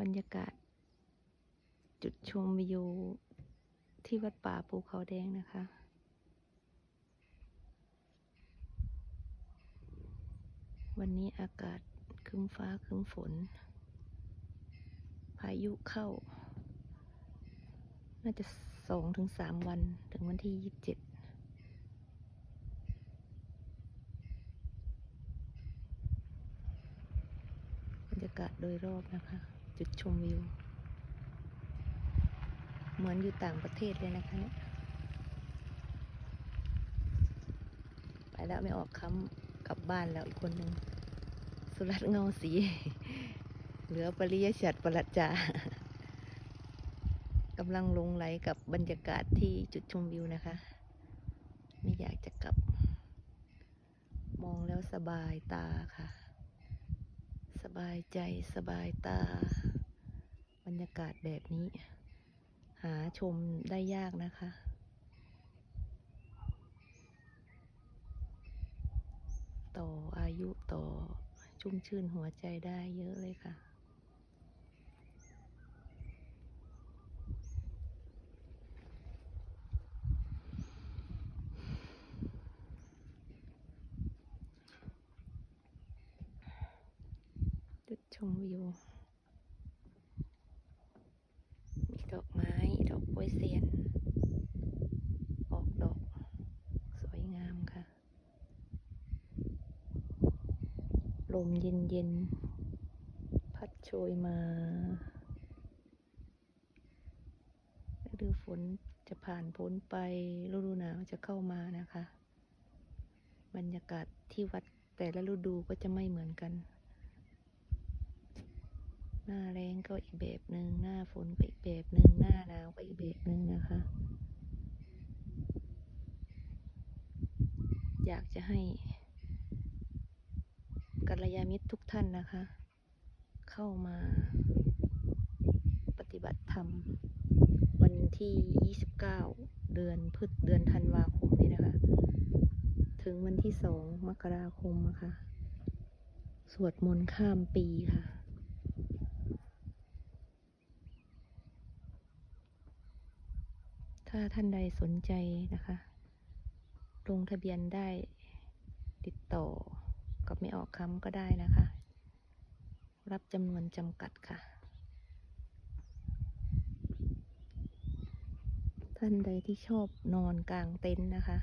บรรยากาศ จุดชมวิวที่วัดป่าภูเขาแดงนะคะ วันนี้อากาศครึ้มฟ้าครึ้มฝน พายุเข้า น่าจะสองถึงสามวันถึงวันที่ยี่สิบเจ็ดบรรยากาศโดยรอบนะคะ จุดชมวิว เหมือนอยู่ต่างประเทศเลยนะคะเนี่ยไปแล้วไม่ออกคำกลับบ้านแล้วอีกคนหนึ่งสุรัตน์เงาสี เหลือปริยชัดประลัดจากำลังลงไหลกับบรรยากาศที่จุดชมวิวนะคะ ไม่อยากจะกลับ มองแล้วสบายตาค่ะ สบายใจสบายตา บรรยากาศแบบนี้ หาชมได้ยากนะคะ ต่ออายุต่อชุ่มชื่นหัวใจได้เยอะเลยค่ะจุดชมวิว มีดอกไม้ ดอกโป วยเซียน ออกดอก สวยงามค่ะ ลมเย็นเย็นๆพัดโชยมาฤดูฝนจะผ่านพ้นไปฤดูหนาวจะเข้ามานะคะ บรรยากาศที่วัดแต่ละฤดูก็จะไม่เหมือนกัน หน้าแรงก็อีกแบบหนึ่งหน้าฝนก็อีกแบบหนึ่งหน้าหนาวก็อีกแบบหนึ่งนะคะ อยากจะให้กัลยาณมิตรทุกท่านนะคะ เข้ามาปฏิบัติธรรม วันที่ 29 เดือนพฤษเดือนธันวาคมนี้นะคะ ถึงวันที่ 2 มกราคมนะคะ สวดมนต์ข้ามปีค่ะ ถ้าท่านใดสนใจนะคะลงทะเบียนได้ติดต่อกับไม่ออกคำก็ได้นะคะ รับจำนวนจำกัดค่ะ ท่านใดที่ชอบนอนกลางเต็นท์นะคะ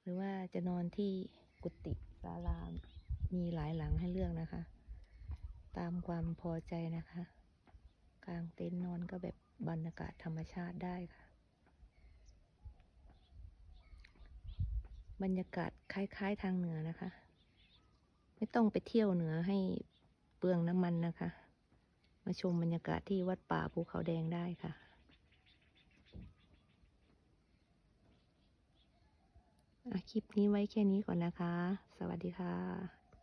หรือว่าจะนอนที่กุฏิศาลามีหลายหลังให้เลือกนะคะ ตามความพอใจนะคะ กลางเต็นท์นอนก็แบบบรรยากาศธรรมชาติได้ค่ะ บรรยากาศคล้าย ๆ ทางเหนือนะคะ ไม่ต้องไปเที่ยวเหนือให้เปลืองน้ำมันนะคะ มาชมบรรยากาศที่วัดป่าภูเขาแดงได้ค่ะอะคลิปนี้ไว้แค่นี้ก่อนนะคะ สวัสดีค่ะ